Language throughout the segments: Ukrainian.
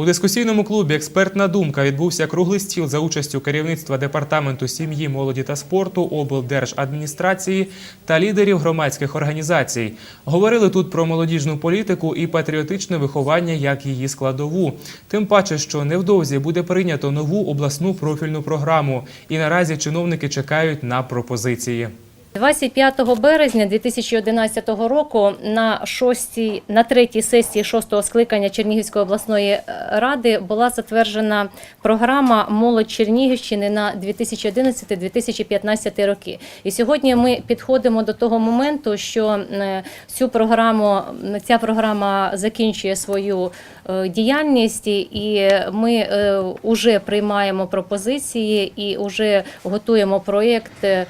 У дискусійному клубі Експертна думка відбувся круглий стіл за участю керівництва департаменту сім'ї, молоді та спорту, облдержадміністрації та лідерів громадських організацій. Говорили тут про молодіжну політику і патріотичне виховання як її складову. Тим паче, що невдовзі буде прийнято нову обласну профільну програму, і наразі чиновники чекають на пропозиції. 25 березня 2011 року на шостій, на третій сесії шостого скликання Чернігівської обласної е, ради була затверджена програма Молодь Чернігівщини на 2011-2015 роки. І сьогодні ми підходимо до того моменту, що е, цю програму ця програма закінчує свою е, діяльність, і ми вже приймаємо пропозиції і вже готуємо проєкт е,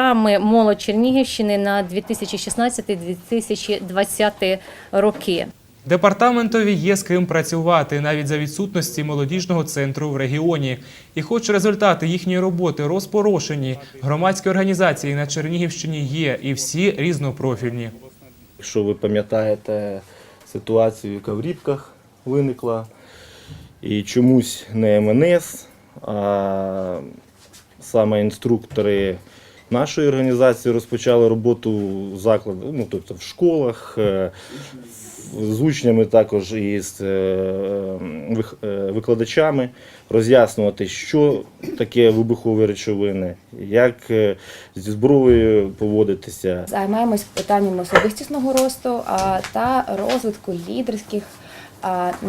програми Молодь Чернігівщини на 2016-2020 роки. Департаментові є з ким працювати навіть за відсутності молодіжного центру в регіоні. І хоч результати їхньої роботи розпорошені, громадські організації на Чернігівщині є і всі різнопрофільні. Якщо ви пам'ятаєте ситуацію, яка в Рібках виникла, і чомусь не МНС, а саме інструктори нашої організації розпочали роботу в закладах, ну тобто в школах, е, з учнями також і з е, е, викладачами, роз'яснювати, що таке вибухові речовини, як зі зброєю поводитися, Займаємось питаннями особистісного росту та розвитку лідерських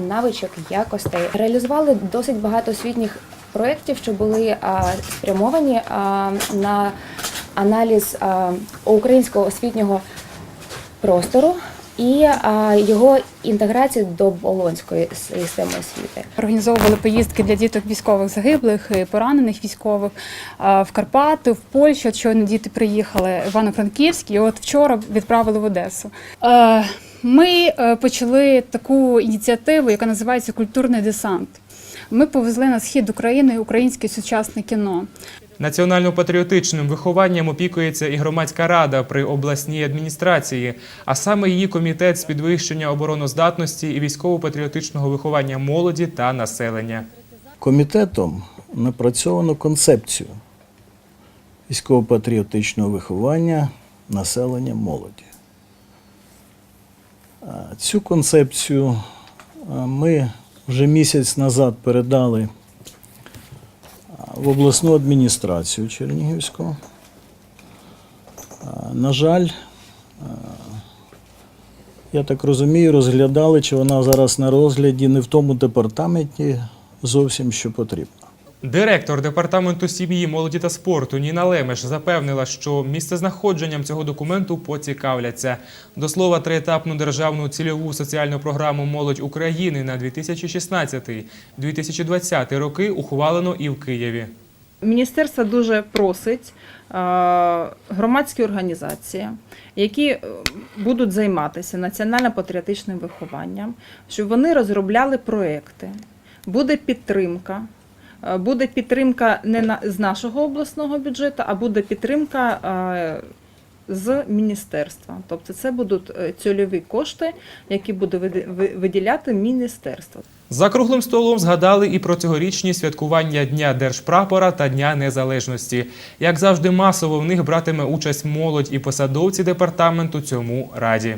навичок якостей. Реалізували досить багато освітніх проєктів, що були спрямовані на аналіз українського освітнього простору і його інтеграцію до болонської системи освіти. Організовували поїздки для діток військових загиблих, і поранених військових в Карпати, в Польщу. От щойно діти приїхали в Івано-Франківськ, і от вчора відправили в Одесу. Ми е, почали таку ініціативу, яка називається Культурний десант. Ми повезли на схід України українське сучасне кіно. Національно-патріотичним вихованням опікується і громадська рада при обласній адміністрації, а саме її комітет з підвищення обороноздатності і військово-патріотичного виховання молоді та населення. Комітетом напрацьовано концепцію військово-патріотичного виховання населення молоді. Цю концепцію ми вже місяць назад передали в обласну адміністрацію Чернігівську. На жаль, я так розумію, розглядали, чи вона зараз на розгляді не в тому департаменті зовсім що потрібно. Директор департаменту сім'ї, молоді та спорту Ніна Лемеш запевнила, що місцезнаходженням цього документу поцікавляться. До слова, триетапну державну цільову соціальну програму Молодь України на 2016-2020 роки ухвалено і в Києві. Міністерство дуже просить е, громадські організації, які е, будуть займатися національно-патріотичним вихованням, щоб вони розробляли проекти. Буде підтримка. Е, Буде підтримка не на, з нашого обласного бюджету, а буде підтримка е, з міністерства. Тобто це будуть е, цільові кошти, які буде виділяти міністерство. За круглим столом згадали і про цьогорічні святкування Дня Держпрапора та Дня Незалежності. Як завжди, масово в них братиме участь молодь і посадовці департаменту цьому раді.